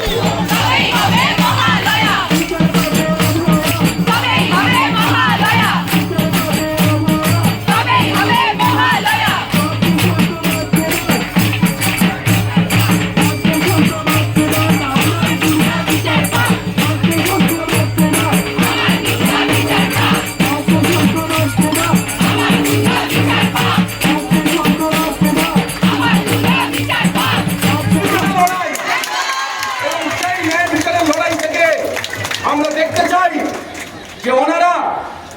Thank you.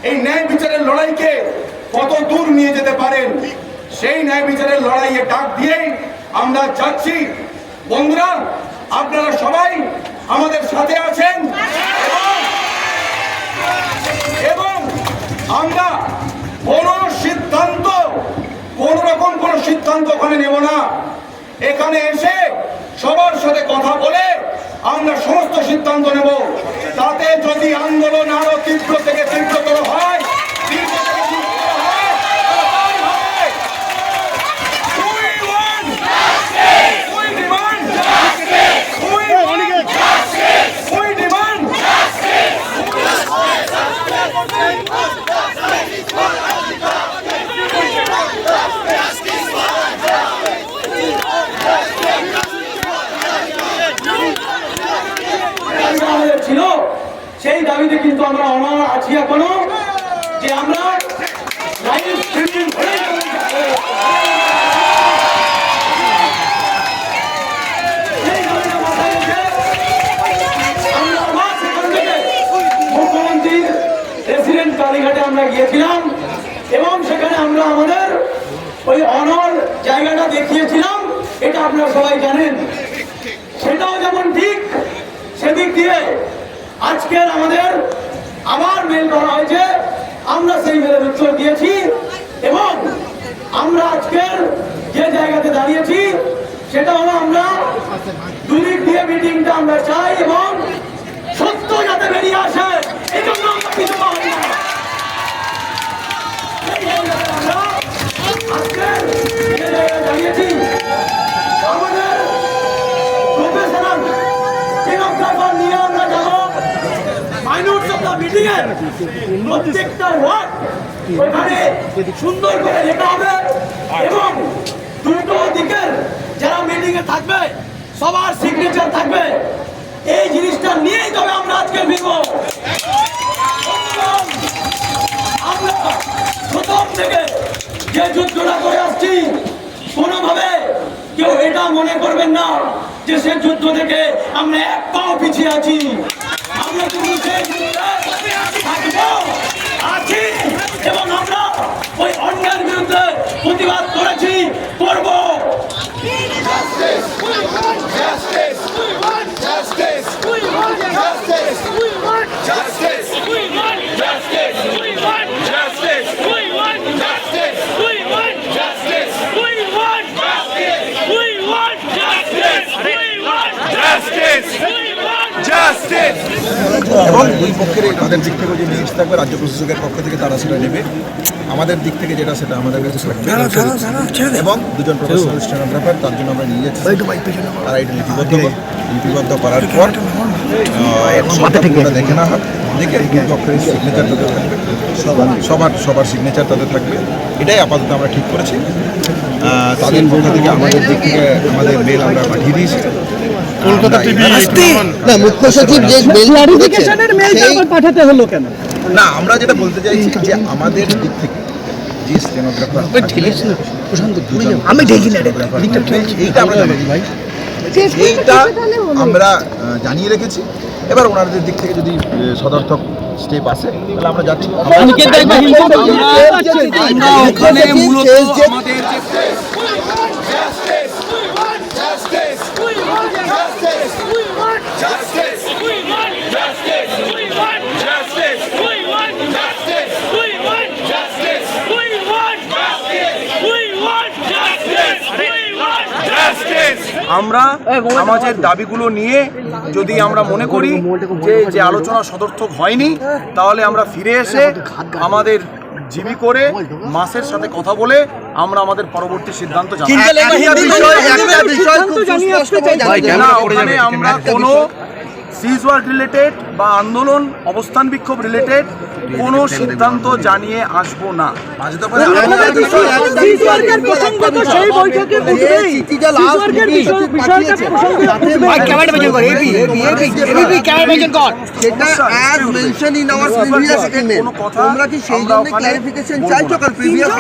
এই ন্যায় বিচারের লড়াইকে কত দূর নিয়ে যেতে পারেন? সেই ন্যায় বিচারের লড়াইয়ে ডাক দিয়েই আমরা যাচ্ছি। বন্ধুরা, আপনারা সবাই আমাদের সাথে আছেন। এবং আমরা কোন সিদ্ধান্ত, কোন রকম কোন সিদ্ধান্ত ওখানে নেব না। এখানে এসে সবার সাথে কথা বলে আমরা সমস্ত সিদ্ধান্ত নেব। তাতে যদি আন্দোলন আরও তীব্র থেকে তীব্রতর হয় তীব্র থেকে তীব্রতর হয়, তাই হবে। We want We demand We want We demand দাবিটা আমাদের ছিল সেই দাবিতে কিন্তু আমরা অনর আছি এখনও যে আমরা লাইন সেই দাবিটা আমরা আবার সেখান থেকে মুখ্যমন্ত্রীর রেসিডেন্ট কালীঘাটে আমরা গিয়েছিলাম এবং সেখানে আমরা আমাদের ওই অনর জায়গাটা দেখিয়েছিলাম, এটা আপনারা সবাই জানেন। সেটাও যেমন ঠিক, সেদিক দিয়ে আজকের আমাদের আবার মেল করা হয়েছে, আমরা সেই মেলের উত্তর দিয়েছি এবং আমরা আজকের যে জায়গাতে দাঁড়িয়েছি, সেটা হলো আমরা দুদিক দিয়ে মিটিংটা আমরা চাই এবং সত্য যাতে বেরিয়ে আসে, এই জন্য আমরা কিছু আজকের জায়গায় দাঁড়িয়েছি দ্য প্রত্যেকটা ওয়ার্ড ওখানে সুন্দর করে লেখা হবে এবং দুটো দিকের যারা মিটিং এ থাকবে, সবার সিগনেচার থাকবে। এই জিনিসটা নিয়েই তবে আমরা আজকে ফিরব আমরা প্রথম থেকে যে যুদ্ধটা করে আসছি, কোনোভাবে কেউ এটা মনে করবেন না যে সে যুদ্ধ থেকে আমরা এক পাও পিছিয়ে আছি। আমরা যুদ্ধে থাকব, আছি এবং আমরা ওই অন্যায়ের বিরুদ্ধে প্রতিবাদ করেছি করব। এবং দুই পক্ষের এই তাদের দিক থেকে যে নিউজ থাকবে রাজ্য প্রশাসকের পক্ষ থেকে তারা সেটা নেবে। আমাদের দিক থেকে যেটা সেটা আমাদের কাছে থাকবে এবং দুজন প্রফেশনাল স্টেনোগ্রাফার তার জন্য আমরা নিয়ে যাচ্ছি। তারা এটা লিপিবদ্ধ লিপিবদ্ধ করার পর মাথাটা দেখে না হয় দেখে দুই পক্ষের সিগনেচার তাদের থাকবে। সবার সবার সবার সিগনেচার তাদের থাকবে। এটাই আপাতত আমরা ঠিক করেছি। তাদের পক্ষ থেকে আমাদের দিক থেকে আমাদের মেল আমরা পাঠিয়ে দিয়েছি। কলকাতা টিভি না মুখ্য সচিব যে মেল পাঠিয়েছেন সেই পাঠাতে হলো কেন? না আমরা যেটা বলতে চাইছি যে আমাদের দিক থেকে যে স্টেনোগ্রাফার আমি ঢেকি না এইটা আমরা জানাচ্ছি ভাই। এইটা আমরা জানিয়ে রেখেছি। এবার ওনাদের দিক থেকে যদি সদর্থক স্টেপ আসে তাহলে আমরা যাচ্ছি। ওখানে মূলত আমরা আমাদের দাবিগুলো নিয়ে যদি আমরা মনে করি যে যে আলোচনা সদর্থক হয়নি তাহলে আমরা ফিরে এসে আমাদের জিবি করে মাসের সাথে কথা বলে আমরা আমাদের পরবর্তী সিদ্ধান্ত জানাব। আমরা কোনো সিজ ওয়ার্ড রিলেটেড বা আন্দোলন অবস্থান বিক্ষোভ রিলেটেড কোনো সিদ্ধান্ত জানিয়ে আসব না। কোনো কথা তোমরা কি সেই জন্য ক্লারিফিকেশন চাইছো কারণ প্রিভিয়াস